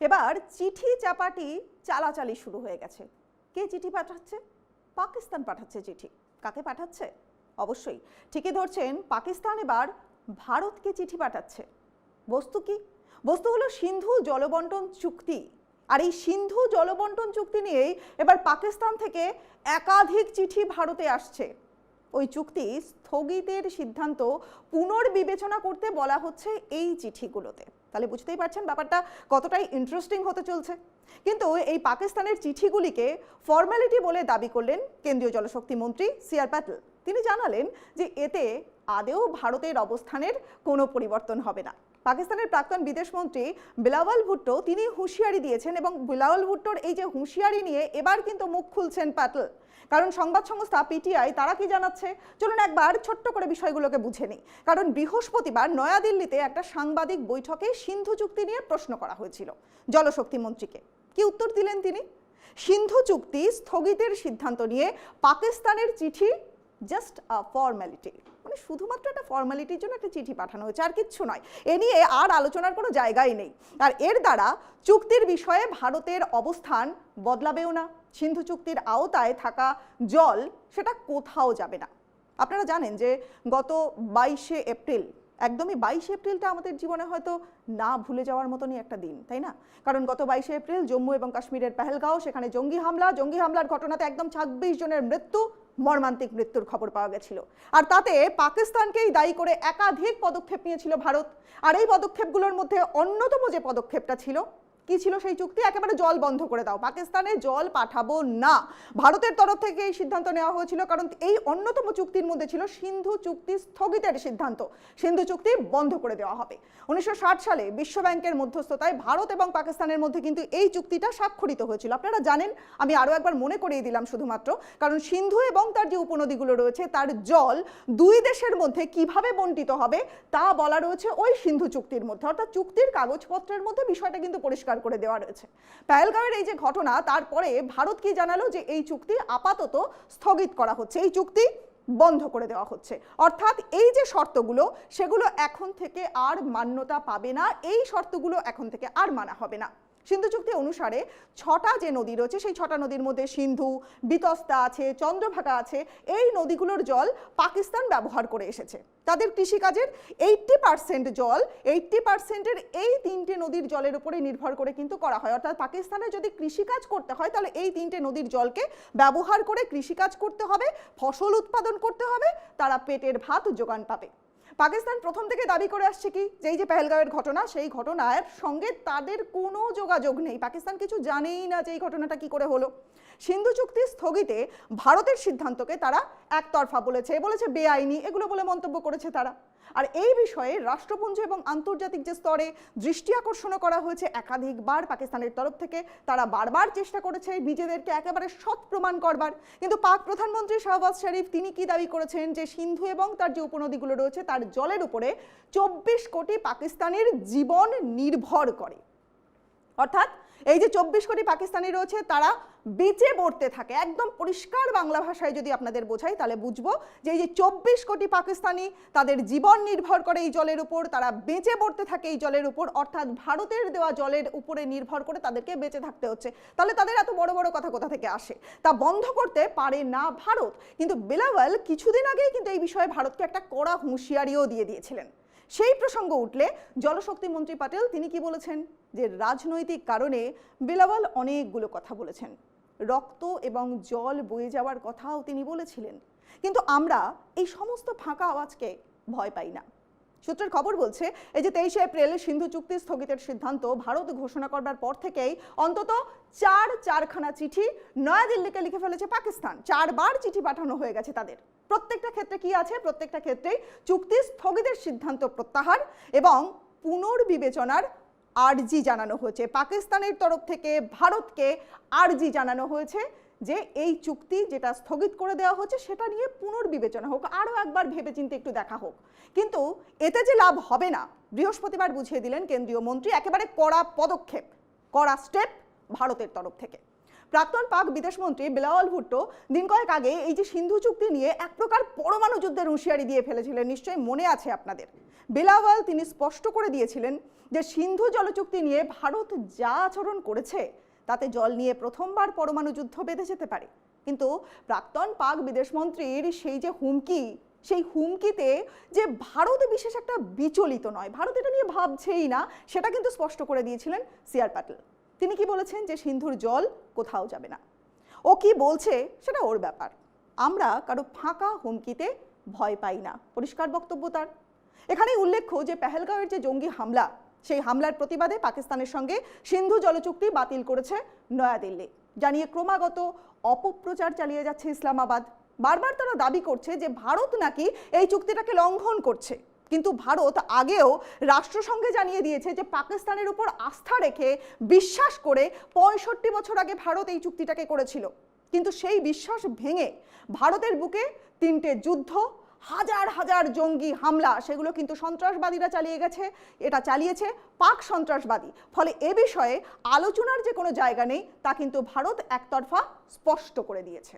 এবার চিঠি চাপাটি চালাচালি শুরু হয়ে গেছে। কে চিঠি পাঠাচ্ছে? পাকিস্তান পাঠাচ্ছে চিঠি। কাকে পাঠাচ্ছে? অবশ্যই ঠিকই ধরছেন, পাকিস্তান এবার ভারতকে চিঠি পাঠাচ্ছে। বস্তু কি? বস্তু হলো সিন্ধু জলবন্টন চুক্তি। আর এই সিন্ধু জলবন্টন চুক্তি নিয়েই এবার পাকিস্তান থেকে একাধিক চিঠি ভারতে আসছে। ওই চুক্তি স্থগিতের সিদ্ধান্ত পুনর্বিবেচনা করতে বলা হচ্ছে এই চিঠিগুলোতে। তাহলে বুঝতেই পারছেন ব্যাপারটা কতটাই ইন্টারেস্টিং হতে চলছে। কিন্তু এই পাকিস্তানের চিঠিগুলিকে ফর্মালিটি বলে দাবি করলেন কেন্দ্রীয় জলশক্তি মন্ত্রী সিআর প্যাটেল। তিনি জানালেন যে এতে আদেও ভারতের অবস্থানের কোনো পরিবর্তন হবে না। পাকিস্তানের প্রাক্তন বিদেশমন্ত্রী বিলাওয়াল ভুট্টো তিনি হুঁশিয়ারি দিয়েছেন এবং বিলাওয়াল ভুট্টোর এই যে হুঁশিয়ারি নিয়ে এবার কিন্তু মুখ খুলছেন প্যাটেল কারণ সংবাদ সংস্থা পিটিআই তারা কি জানাচ্ছে? চলুন একবার ছোট্ট করে বিষয়গুলোকে বুঝে নিই। কারণ বৃহস্পতিবার নয়াদিল্লিতে একটা সাংবাদিক বৈঠকে সিন্ধু চুক্তি নিয়ে প্রশ্ন করা হয়েছিল জলশক্তি মন্ত্রীকে। কি উত্তর দিলেন তিনি? সিন্ধু চুক্তি স্থগিতের সিদ্ধান্ত নিয়ে পাকিস্তানের চিঠি জাস্ট আ ফর্ম্যালিটি মানে শুধুমাত্র একটা ফর্ম্যালিটির জন্য একটা চিঠি পাঠানো হয়েছে, আর কিচ্ছু নয়। এ নিয়ে আর আলোচনার কোনো জায়গাই নেই। আর এর দ্বারা চুক্তির বিষয়ে ভারতের অবস্থান বদলাবেও না। সিন্ধু চুক্তির আওতায় থাকা জল সেটা কোথাও যাবে না। আপনারা জানেন যে গত বাইশে এপ্রিল, একদমই বাইশে এপ্রিলটা আমাদের জীবনে হয়তো না ভুলে যাওয়ার মতনই একটা দিন, তাই না? কারণ গত বাইশে এপ্রিল জম্মু এবং কাশ্মীরের পেহেলগাঁও, সেখানে জঙ্গি হামলা, জঙ্গি হামলার ঘটনাতে একদম ছাব্বিশ জনের মৃত্যু মর্মান্তিক মৃত্যুর খবর পাওয়া গেছিল। আর তাতে পাকিস্তানকেই দায়ী করে একাধিক পদক্ষেপ নিয়েছিল ভারত। আর এই পদক্ষেপগুলোর মধ্যে অন্যতম যে পদক্ষেপটা ছিল কি ছিল সেই চুক্তি? একেবারে জল বন্ধ করে দাও। পাকিস্তানে জল পাঠাবো না। ভারতের তরফ থেকে এই সিদ্ধান্ত নেওয়া হয়েছিল কারণ এই অন্যতম চুক্তির মধ্যে ছিল সিন্ধু চুক্তি স্থগিতের সিদ্ধান্ত। সিন্ধু চুক্তি বন্ধ করে দেওয়া হবে। উনিশশো ষাট সালে বিশ্বব্যাংকের মধ্যস্থতায় ভারত এবং পাকিস্তানের মধ্যে কিন্তু এই চুক্তিটা স্বাক্ষরিত হয়েছিল। আপনারা জানেন, আমি আরও একবার মনে করিয়ে দিলাম শুধুমাত্র, কারণ সিন্ধু এবং তার যে উপনদীগুলো রয়েছে, তার জল দুই দেশের মধ্যে কীভাবে বন্টিত হবে, তা বলা রয়েছে ওই সিন্ধু চুক্তির মধ্যে। অর্থাৎ চুক্তির কাগজপত্রের মধ্যে বিষয়টা কিন্তু পরিষ্কার করে দেওয়া রয়েছে। পেহেলগাঁওয়ের এই যে ঘটনা, তারপরে ভারত কি জানালো যে এই চুক্তি আপাতত স্থগিত করা হচ্ছে? এই চুক্তি বন্ধ করে দেওয়া হচ্ছে। অর্থাৎ এই যে শর্তগুলো, সেগুলো এখন থেকে আর মান্যতা পাবে না। এই শর্তগুলো এখন থেকে আর মানা হবে না। সিন্ধু চুক্তি অনুসারে ছটা যে নদী রয়েছে, সেই ছটা নদীর মধ্যে সিন্ধু, বিতস্তা আছে চন্দ্রভাগা আছে, এই নদীগুলোর জল পাকিস্তান ব্যবহার করে এসেছে। তাদের কৃষিকাজের এইট্টি পার্সেন্ট জল এইট্টি পার্সেন্টের এই তিনটে নদীর জলের উপরে নির্ভর করে কিন্তু করা হয়। অর্থাৎ পাকিস্তানে যদি কৃষিকাজ করতে হয়, তাহলে এই তিনটে নদীর জলকে ব্যবহার করে কৃষিকাজ করতে হবে, ফসল উৎপাদন করতে হবে, তারা পেটের ভাত যোগান পাবে। পাকিস্তান প্রথম থেকে দাবি করে আসছে কি? যে এই যে পেহেলগাঁওয়ের ঘটনা, সেই ঘটনার সঙ্গে তাদের কোনো যোগাযোগ নেই। পাকিস্তান কিছু জানেই না যে এই ঘটনাটা কি করে হলো। সিন্ধু চুক্তি স্থগিতে ভারতের সিদ্ধান্তকে তারা একতরফা বলেছে। বলেছে বেআইনি, এগুলো বলে মন্তব্য করেছে তারা। আর এই বিষয়ে রাষ্ট্রপুঞ্জ এবং আন্তর্জাতিক যে স্তরে দৃষ্টি আকর্ষণ করা হয়েছে একাধিকবার পাকিস্তানের তরফ থেকে। তারা বারবার চেষ্টা করেছে নিজেদেরকে একেবারে সৎ প্রমাণ করবার। কিন্তু পাক প্রধানমন্ত্রী শাহবাজ শরীফ তিনি কি দাবি করেছেন যে সিন্ধু এবং তার যে উপনদীগুলো রয়েছে তার জলের উপরে চব্বিশ কোটি পাকিস্তানের জীবন নির্ভর করে? অর্থাৎ এই যে চব্বিশ কোটি পাকিস্তানি রয়েছে, তারা বেঁচে পড়তে থাকে। একদম পরিষ্কার বাংলা ভাষায় যদি আপনাদের বোঝাই, তাহলে বুঝব যে এই যে চব্বিশ কোটি পাকিস্তানি তাদের জীবন নির্ভর করে এই জলের উপর, তারা বেঁচে পড়তে থাকে এই জলের উপর, অর্থাৎ ভারতের দেওয়া জলের উপরে নির্ভর করে তাদেরকে বেঁচে থাকতে হচ্ছে। তাহলে তাদের এত বড় বড় কথা কোথা থেকে আসে? তা বন্ধ করতে পারে না ভারত। কিন্তু বেলাওয়াল কিছুদিন আগেই কিন্তু এই বিষয়ে ভারতকে একটা কড়া হুঁশিয়ারিও দিয়ে দিয়েছিলেন। সেই প্রসঙ্গ উঠলে জলশক্তি মন্ত্রী পাটেল তিনি কি বলেছেন? যে রাজনৈতিক কারণে বেলাওয়াল অনেকগুলো কথা বলেছেন। রক্ত এবং জল বয়ে যাওয়ার কথাও তিনি বলেছিলেন। কিন্তু আমরা এই সমস্ত ফাঁকা আওয়াজকে ভয় পাই না। সূত্রের খবর বলছে, এই যে তেইশে এপ্রিল সিন্ধু চুক্তি স্থগিতের সিদ্ধান্ত, ভারত ঘোষণা করবার পর থেকেই অন্তত চার চারখানা চিঠি নয়াদিল্লিকে লিখে ফেলেছে পাকিস্তান। চারবার চিঠি পাঠানো হয়ে গেছে তাদের। প্রত্যেকটা ক্ষেত্রে কি আছে? প্রত্যেকটা ক্ষেত্রেই চুক্তি স্থগিতের সিদ্ধান্ত প্রত্যাহার এবং পুনর্বিবেচনার আর্জি জানানো হয়েছে। পাকিস্তানের তরফ থেকে ভারতকে আর্জি জানানো হয়েছে। যে এই চুক্তি যেটা স্থগিত করে দেওয়া হচ্ছে সেটা নিয়ে পুনর্বিবেচনা হোক, আরও একবার ভেবেচিন্তে একটু দেখা হোক। কিন্তু এতে যে লাভ হবে না, বৃহস্পতিবার বুঝিয়ে দিলেন কেন্দ্রীয় মন্ত্রী, একেবারে কড়া পদক্ষেপ, কড়া স্টেপ ভারতের তরফ থেকে। প্রাক্তন পাক বিদেশমন্ত্রী বিলাওয়াল ভুট্টো দিন কয়েক আগে এই যে সিন্ধু চুক্তি নিয়ে এক প্রকার পরমাণু যুদ্ধের হুঁশিয়ারি দিয়ে ফেলেছিলেন, নিশ্চয়ই মনে আছে আপনাদের। বিলাওয়াল তিনি স্পষ্ট করে দিয়েছিলেন যে সিন্ধু জলচুক্তি নিয়ে ভারত যা আচরণ করেছে তাতে জল নিয়ে প্রথমবার পরমাণু যুদ্ধ বেঁধে যেতে পারে। কিন্তু প্রাক্তন পাক বিদেশমন্ত্রীর সেই যে হুমকি, সেই হুমকিতে যে ভারত বিশেষ একটা বিচলিত নয়, ভারত এটা নিয়ে ভাবছেই না, সেটা কিন্তু স্পষ্ট করে দিয়েছিলেন সিআর পাটিল তিনি কি বলেছেন যে সিন্ধুর জল কোথাও যাবে না? ও কি বলছে সেটা ওর ব্যাপার। আমরা কারও ফাঁকা হুমকিতে ভয় পাই না। পরিষ্কার বক্তব্য তার। এখানেই উল্লেখ্য যে পেহেলগাঁওয়ের যে জঙ্গি হামলা সেই হামলার প্রতিবাদে পাকিস্তানের সঙ্গে সিন্ধু জলচুক্তি বাতিল করেছে নয়াদিল্লি। জানিয়ে ক্রমাগত অপপ্রচার চালিয়ে যাচ্ছে ইসলামাবাদ। বারবার তারা দাবি করছে যে ভারত নাকি এই চুক্তিটাকে লঙ্ঘন করছে। কিন্তু ভারত আগেও রাষ্ট্রসংঘে জানিয়ে দিয়েছে যে পাকিস্তানের উপর আস্থা রেখে বিশ্বাস করে পঁয়ষট্টি বছর আগে ভারত এই চুক্তিটাকে করেছিল। কিন্তু সেই বিশ্বাস ভেঙে ভারতের বুকে তিনটে যুদ্ধ হাজার হাজার জঙ্গি হামলা, সেগুলো কিন্তু সন্ত্রাসবাদীরা চালিয়ে গেছে, এটা চালিয়েছে পাক সন্ত্রাসবাদী। ফলে এ বিষয়ে আলোচনার যে কোনো জায়গা নেই, তা কিন্তু ভারত একতরফা স্পষ্ট করে দিয়েছে।